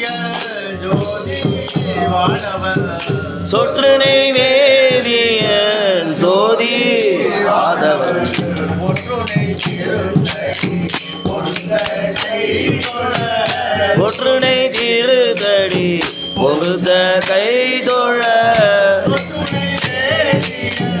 வேதிய ஜோதி வேதியன் சோதி ஆதவன். ஒற்றுனை திருதடி பொருத கைதொழ ஒற்றுணை வேதிய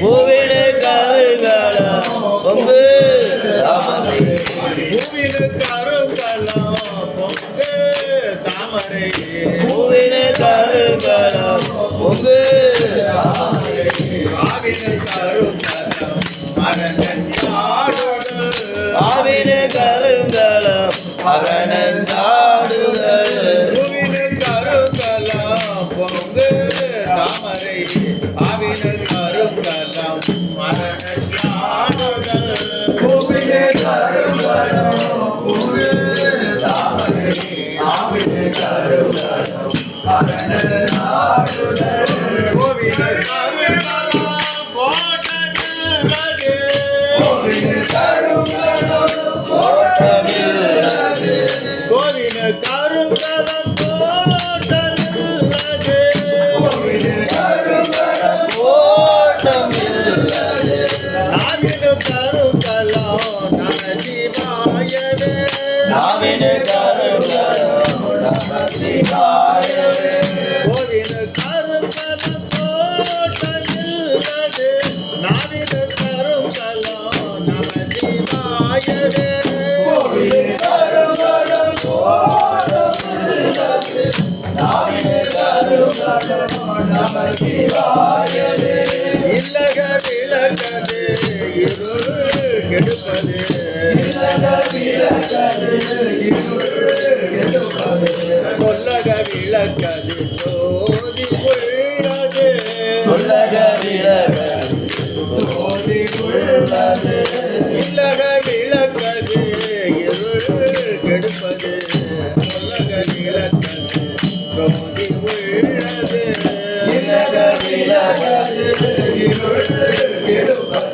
பூவிடு கருகள பொங்கு. தாமரை பூவினு கருங்கலாம் பொங்கு. தாமரை பூவிடு கருகள பொங்கு. ஆவினு கருங்கலாம் மரணன் யாரோடு ஆவிடு கருங்களம் அகனந்தாடுதல் பூவினு கருங்கலாம் பொங்கு. Hallelujah. இல்லக விளக்கது இருள் கெடுப்பது சொல்லக விளக்கது ஜோதி உள்ளது சொல்லக ஜோதி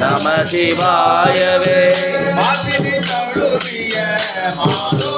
நம சிவாயவே. மாதிரி தழுவிய மாலோ